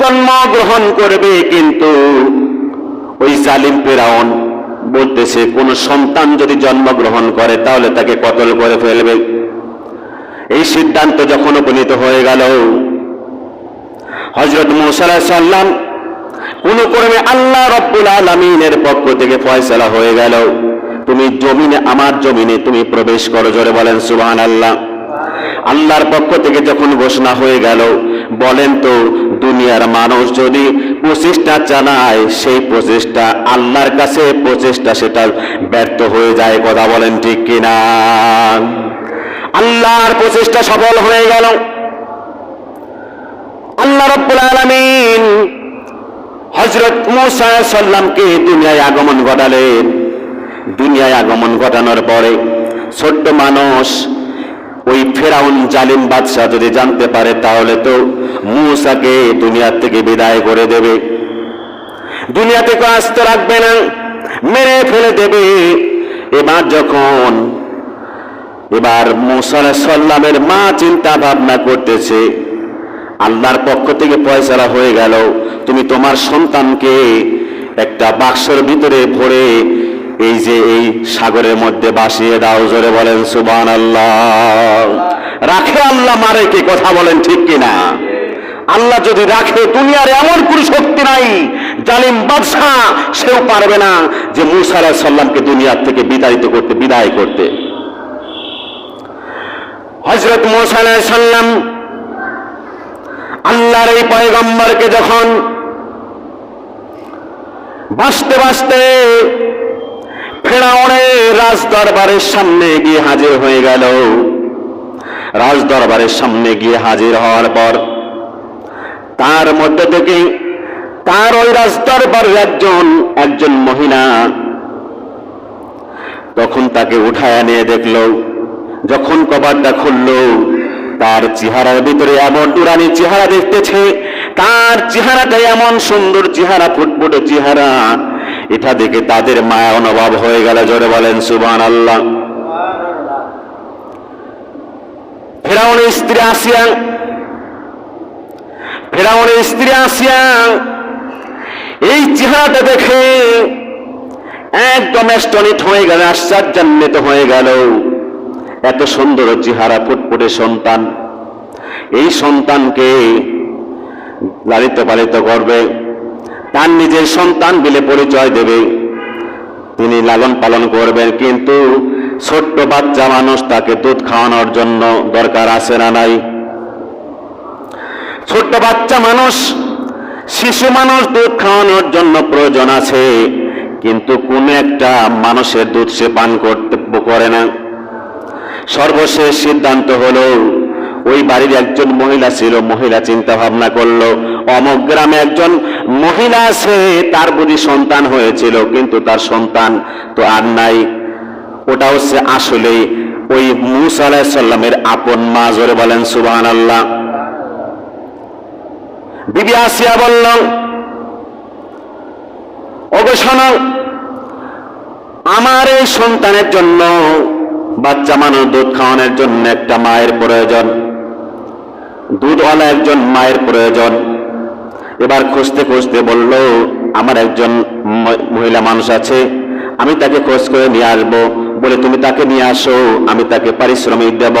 জন্মগ্রহণ করবে কিন্তু ওই জালিম ফেরাউন বলতেছে, কোন সন্তান যদি জন্মগ্রহণ করে তাহলে তাকে কতল করে ফেলবে? এই সিদ্ধান্ত যখন উপনীত হয়ে গেল হজরত সাল্লাম কোন ক্রমে আল্লাহ রব্বুল আলমিনের পক্ষ থেকে ফয়সলা হয়ে গেল, তুমি জমিনে, আমার জমিনে তুমি প্রবেশ করো। জোরে বলেন সুবহান আল্লাহ আল্লাহর পক্ষ থেকে যখন ঘোষণা হয়ে গেল, বলেন তো, দুনিয়ার মানুষ যদি প্রচেষ্টা চালায়, সেই প্রচেষ্টা আল্লাহর কাছে, প্রচেষ্টা সেটা ব্যর্থ হয়ে যায়, কথা বলেন ঠিক কিনা? আল্লাহর প্রচেষ্টা সফল হয়ে গেল। আল্লাহ রব্বুল আলামিন হজরত মুসা সাল্লামকে দুনিয়ায় আগমন ঘটালেন। দুনিয়ায় আগমন ঘটানোর পরে ছোট্ট মানুষ ওই ফেরাউন জালিম বাদশাহ যদি জানতে পারে, তাহলে তো মুসাকে দুনিয়া থেকে বিদায় করে দেবে। দুনিয়া থেকে আসতে রাখবে না, মেরে ফেলে দেবে। এবার যখন, এবার মুসা সাল্লামের মা চিন্তা ভাবনা করতেছে, আল্লাহর পক্ষ থেকে পয়সারা হয়ে গেল, তুমি তোমার সন্তানকে একটা বাক্সের ভিতরে ভরে এই যে এই সাগরের মধ্যে বাসিয়ে দাও, জোরে বলেন সুবান আল্লাহ রাখে আল্লাহ মারে কি কথা বলেন ঠিক কিনা? আল্লাহ যদি রাখে দুনিয়ার এমন কোন শক্তি নাই, জালিম বাদশাহ সেও পারবে না যে মুসা সাল্লামকে দুনিয়ার থেকে বিতাড়িত করতে, বিদায় করতে। হজরত মুসা আলাইহিস সাল্লাম আল্লাহর এই পয়গম্বরকে যখন বাঁচতে বাঁচতে ফেরাউনের রাজ দরবারের সামনে গিয়ে হাজির হয়ে গেল। রাজ দরবারের সামনে গিয়ে হাজির হওয়ার পর তার মধ্যে থেকে তার ওই রাজ দরবারের একজন একজন মহিলা তখন তাকে উঠায় নিয়ে দেখল। যখন কবারটা খুললো, তার চেহারার ভিতরে এমন দুরানি চেহারা দেখতেছে, তার চেহারাটা এমন সুন্দর চেহারা, ফুটফুটে চেহারা। এটা দেখে তাদের মায়া অনুভব হয়ে গেল, জোরে বলেন সুবান আল্লাহ ফেরাউনের স্ত্রী আসিয়া, ফেরাউনের স্ত্রী আসিয়া, এই চেহারাটা দেখে একদম স্টনিট হয়ে গেল, আশ্চর্যান্বিত হয়ে গেল। এত সুন্দর চেহারা, ফুটফুটে সন্তান। এই সন্তানকে লালিত পালিত করবে। তার নিজের সন্তান বলে পরিচয় দেবে। তিনি লালন পালন করবেন, কিন্তু ছোট্ট বাচ্চা মানুষ তাকে দুধ খাওয়ানোর জন্য দরকার আছে না নাই। ছোট্ট বাচ্চা মানুষ, শিশু মানুষ দুধ খাওয়ানোর জন্য প্রয়োজন আছে, কিন্তু কোন একটা মানুষের দুধ সে পান করতে, করে না। সর্বশেষ সিদ্ধান্ত হলো ওই বাড়ির একজন মহিলা ছিল, মহিলা চিন্তা ভাবনা করল, অমক গ্রামে একজন মহিলা আছে, তার বুঝি সন্তান হয়েছিল, কিন্তু তার সন্তান তো আর নাই। ওটা হচ্ছে আসলে ওই মুসা আলাহিসাল্লামের আপন মা, জোরে বলেন সুবাহ আল্লাহ বিবি আসিয়া বলল অবসান আমার এই সন্তানের জন্য, বাচ্চা মানুষ দুধ খাওয়ানোর জন্য একটা মায়ের প্রয়োজন। দুধওয়ালা একজন মায়ের প্রয়োজন। এবার খুঁজতে খুঁজতে বলল, আমার একজন মহিলা মানুষ আছে, আমি তাকে খোঁজ করে নিয়ে আসব। বলে, তুমি তাকে নিয়ে আসো, আমি তাকে পারিশ্রমিক দেব।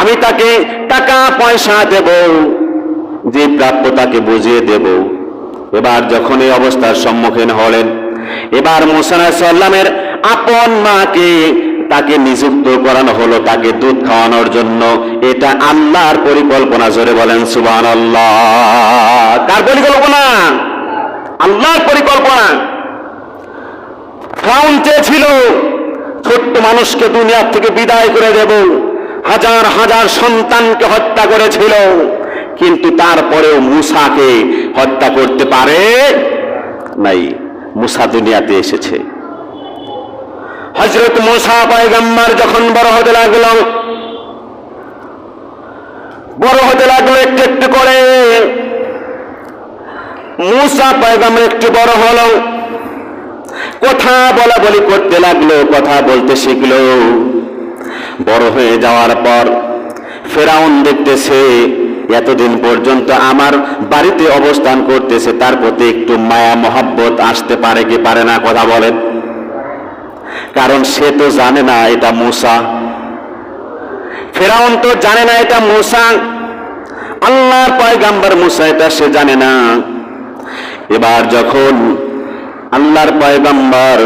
আমি তাকে টাকা পয়সা দেব, যে প্রাপ্য তাকে বুঝিয়ে দেব। এবার যখন এই অবস্থার সম্মুখীন হলেন, এবার মুসানা সাল্লামের আপন মাকে তাকে নিযুক্ত করানো হলো, তাকে দুধ খাওয়ানোর জন্য। এটা আল্লাহর পরিকল্পনা, জোরে বলেন সুবান আল্লাহ কার পরিকল্পনা? আল্লাহর পরিকল্পনা। ফ্রাউন চেয়েছিল, ছোট্ট মানুষকে দুনিয়ার থেকে বিদায় করে দেব। হাজার হাজার সন্তানকে হত্যা করেছিল। কিন্তু তারপরেও মুসাকে হত্যা করতে পারে নাই। মুসা দুনিয়াতে এসেছে। হজরত মুসা পয়গম্বর যখন বড় হতে লাগল, বড় হতে লাগল একটু একটু করে। মুসা পয়গম্বর একটু বড় হলো, কথা বলা বলি করতে লাগল, কথা বলতে শিখলো। বড় হয়ে যাওয়ার পর ফেরাউন দেখতেছে, এতদিন পর্যন্ত আমার বাড়িতে অবস্থান করতেছে, তার প্রতি একটু মায়া, মহাব্বত আসতে পারে কি পারে না, কথা বলেন। কারণ সে তো জানে না এটা মূসা। ফেরাউন তো জানে না এটা মূসা। আল্লাহর পয়গাম্বার মূসা এটা সে জানে না। এবার যখন আল্লাহর পয়গাম্বার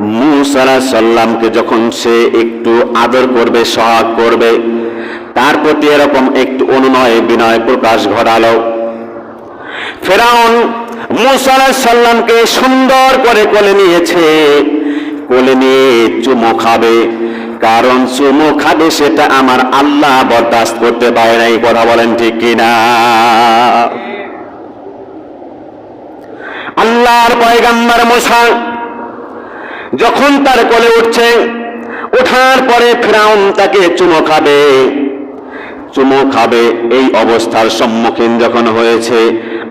মুসা সাল্লামকে যখন সে একটু আদর করবে, সহাগ করবে, তার প্রতি এরকম একটু অনুনয় বিনয় প্রকাশ ঘটালো। ফেরাউন মুসা সাল্লামকে সুন্দর করে কোলে নিয়েছে। কোলে নিয়ে চুমো খাবে। কারণ চুমো খাবে সেটা আমার আল্লাহ বরদাস্ত করতে পারে নাই, কথা বলেন ঠিক কিনা? আল্লাহর পয়গাম্বার মশা যখন তার কোলে উঠছে, ওঠার পরে ফেরাউন তাকে চুমো খাবে। চুমো খাবে এই অবস্থার সম্মুখীন যখন হয়েছে,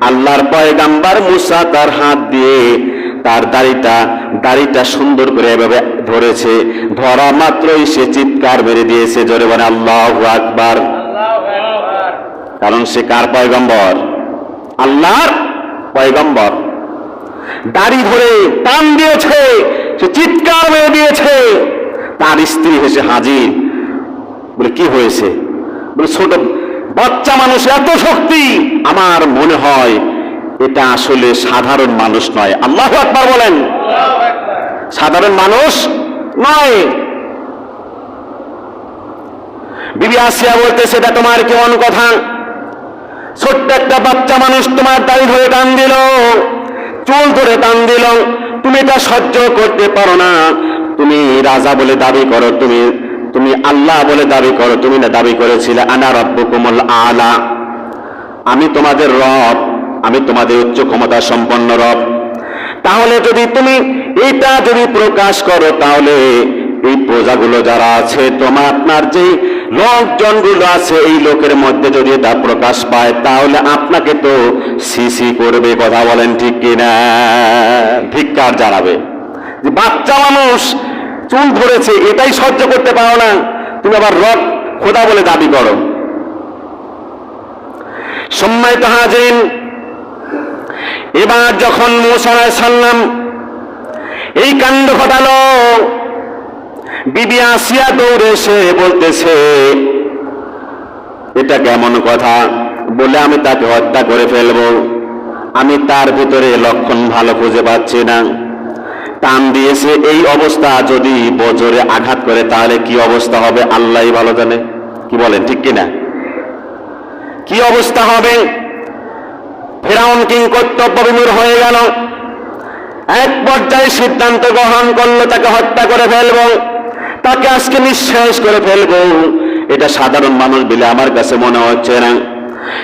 আল্লাহর পয়গাম্বার মুসা তার হাত দিয়ে তার দাড়িটা দাড়িটা সুন্দর করে এভাবে ধরেছে। ধরা মাত্রই সে চিৎকার মেরে দিয়েছে, জোরে বলে, আল্লাহ আকবার। কারণ সে কার পয়গম্বর? আল্লাহর পয়গম্বর। দাড়ি ধরে টান দিয়েছে, সে চিৎকার মেরে দিয়েছে। তার স্ত্রী এসে হাজির। বলে, কি হয়েছে? বলে, ছোট বাচ্চা মানুষ এত শক্তি, আমার মনে হয় এটা আসলে সাধারণ মানুষ নয়। আল্লাহ আকবার বলেন। সাধারণ মানুষ নয়। বিবি আসিয়া বলতে, সেটা তোমার কেমন কথা? ছোট্ট একটা বাচ্চা মানুষ তোমার দাড়ি ধরে টান দিল, চুল ধরে টান দিল। তুমি এটা সহ্য করতে পারো না। তুমি রাজা বলে দাবি করো, তুমি তুমি আল্লাহ বলে দাবি করো, তুমি না দাবি করেছিলে, আনা রব্বুকুমুল আলা। আমি তোমাদের রব। আমি তোমাদের উচ্চ ক্ষমতা সম্পন্ন রব। তাহলে যদি তুমি এটা যদি প্রকাশ করো, তাহলে এই প্রজাগুলো যারা আছে, তোমার আপনার যে লোকজনগুলো আছে, এই লোকের মধ্যে যদি এটা প্রকাশ পায়, তাহলে আপনাকে তো সিসি করবে, কথা বলেন ঠিক কিনা? ধিক্কার জানাবে। যে বাচ্চা মানুষ, চুল ধরেছে, এটাই সহ্য করতে পারো না। তুমি আবার রব, খোদা বলে দাবি করো। সম্মানিত হাজিন এবার যখন মোসা সাল্লাম এই কাণ্ড ঘটালো, বিবি আসিয়া দৌড়ে এসে বলতেছে, এটা কেমন কথা? বলে আমি তাকে হত্যা করে ফেলব। আমি তার ভিতরে লক্ষণ ভালো খুঁজে পাচ্ছি না। টান দিয়েছে এই অবস্থা, যদি বজরে আঘাত করে তাহলে কি অবস্থা হবে? আল্লাহ ভালো জানে। কি বলেন, ঠিক কিনা? কি অবস্থা হবে? ফেরাউন কিং কর্তব্য বিমূর হয়ে গেল। এক পর্যায়ে সিদ্ধান্ত গ্রহণ করল, তাকে হত্যা করে ফেলব। তাকে আজকে নিঃশ্বাস করে ফেলব। এটা সাধারণ মানুষ বলে আমার কাছে মনে হচ্ছে না।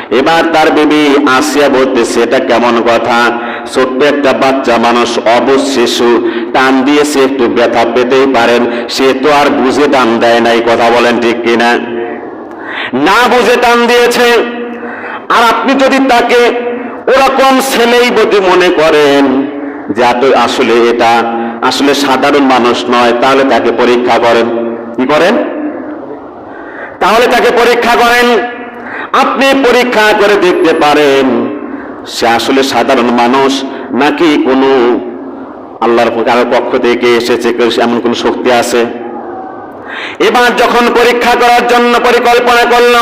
এবার তার বিবি আসিয়া বলতেছে, এটা কেমন কথা? ছোট্ট একটা বাচ্চা মানুষ অবশ শিশু। টান দিয়েছে একটু ব্যথা পেতেই পারেন। সে তো আর বুঝে টান দেয় নাই কথা বলেন ঠিক কিনা? না বুঝে টান দিয়েছে। আর আপনি যদি তাকে ওরকম ছেলেই বদি মনে করেন যে এত আসলে এটা আসলে সাধারণ মানুষ নয়, তাহলে তাকে পরীক্ষা করেন। কি করেন? তাহলে তাকে পরীক্ষা করেন। আপনি পরীক্ষা করে দেখতে পারেন, সে আসলে সাধারণ মানুষ নাকি কোনো আল্লাহর কারও পক্ষ থেকে এসেছে এমন কোন শক্তি আছে? এবার যখন পরীক্ষা করার জন্য পরিকল্পনা করল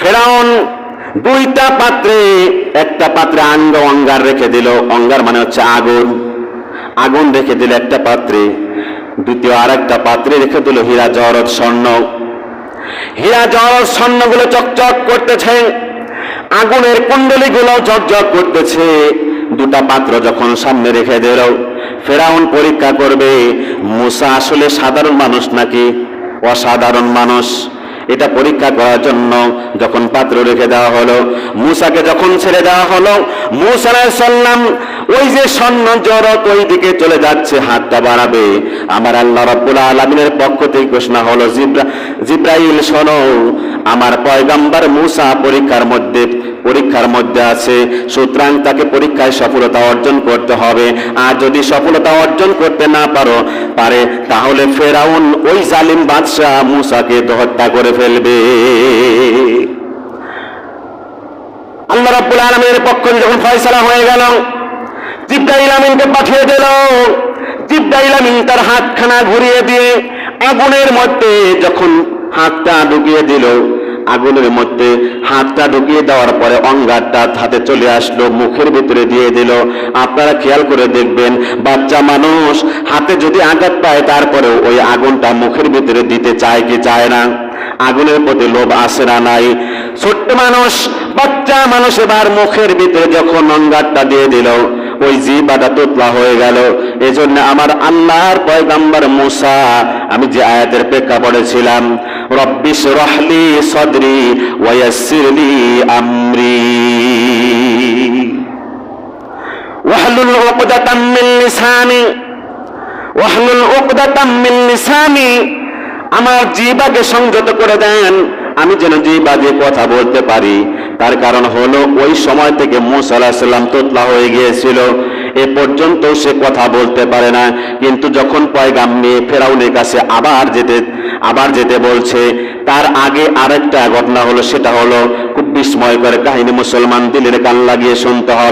ফেরাউন দুইটা পাত্রে, একটা পাত্রে আঙ্গ অঙ্গার রেখে দিল। অঙ্গার মানে হচ্ছে আগুন। আগুন রেখে দিল একটা পাত্রে। দ্বিতীয় আর একটা পাত্রে রেখে দিল হীরা জহরত স্বর্ণ। হীরা জহরত স্বর্ণগুলো চকচক করতেছে। আগুনের কুণ্ডলীগুলো ঝকঝক করতেছে। দুটা পাত্র যখন সামনে রেখে দিল, ফেরাউন পরীক্ষা করবে, মুসা আসলে সাধারণ মানুষ নাকি অসাধারণ মানুষ? এটা পরীক্ষা করার জন্য যখন পাত্র রেখে দেওয়া হলো, মূসাকে যখন ছেড়ে দেওয়া হলো, মুসা সাল্লাম ওই যে স্বর্ণ জরত ওই দিকে চলে যাচ্ছে, হাতটা বাড়াবে। আমার আল্লাহ রাব্বুল আলামিনের পক্ষ থেকে ঘোষণা হলো, জিব্রা, জিব্রাইল শোনো, আমার পয়গাম্বার মূসা পরীক্ষার মধ্যে পরীক্ষার মধ্যে আছে। সুতরাং তাকে পরীক্ষায় সফলতা অর্জন করতে হবে। আর যদি সফলতা অর্জন করতে না পারো, পারে, তাহলে ফেরাউন ওই জালিম বাদশাহ মুসাকে হত্যা করে ফেলবে। আল্লাহ রাব্বুল আলামিনের পক্ষ থেকে যখন ফয়সালা হয়ে গেল, জিব্রাইল আমিনকে পাঠিয়ে দিল। জিব্রাইল আমিন তার হাতখানা ঘুরিয়ে দিয়ে আগুনের মধ্যে যখন হাতটা ঢুকিয়ে দিল, আগুনের মধ্যে হাতটা ঢুকিয়ে দেওয়ার পরে অঙ্গারটা হাতে চলে আসলো, মুখের ভিতরে দিয়ে দিল। আপনারা খেয়াল করে দেখবেন, বাচ্চা মানুষ হাতে যদি আঘাত পায়, তারপরেও ওই আগুনটা মুখের ভিতরে দিতে চায় কি চায় না? আগুনের প্রতি লোভ আসে না নাই? ছোট্ট মানুষ, বাচ্চা মানুষ এবার মুখের ভিতরে যখন অঙ্গারটা দিয়ে দিল, ওই জিবাটা তোতলা হয়ে গেল। এজন্য আমার আল্লাহর পয়গাম্বার মুসা, আমি যে আয়াতের প্রেক্ষাপটে ছিলাম রব্বিশ রহলি সদরি ওয়াসিরলি আমরি। ওয়াহলুল উকদাতাম মিন লিসানি, ওয়াহলুল উকদাতাম মিন লিসানি। আমার জিবাকে সংযত করে দেন। আমি যেন দিয়ে কথা বলতে পারি। তার কারণ হলো ওই সময় থেকে মুসা আলাহিসাল্লাম সাল্লাম তোতলা হয়ে গিয়েছিল। এ পর্যন্ত সে কথা বলতে পারে না। কিন্তু যখন পয়গাম্মে ফেরাউনের কাছে আবার যেতে আবার যেতে বলছে, তার আগে আরেকটা ঘটনা হলো, সেটা হলো খুব বিস্ময়কর কাহিনী মুসলমান দিলের কান লাগিয়ে শুনতে হবে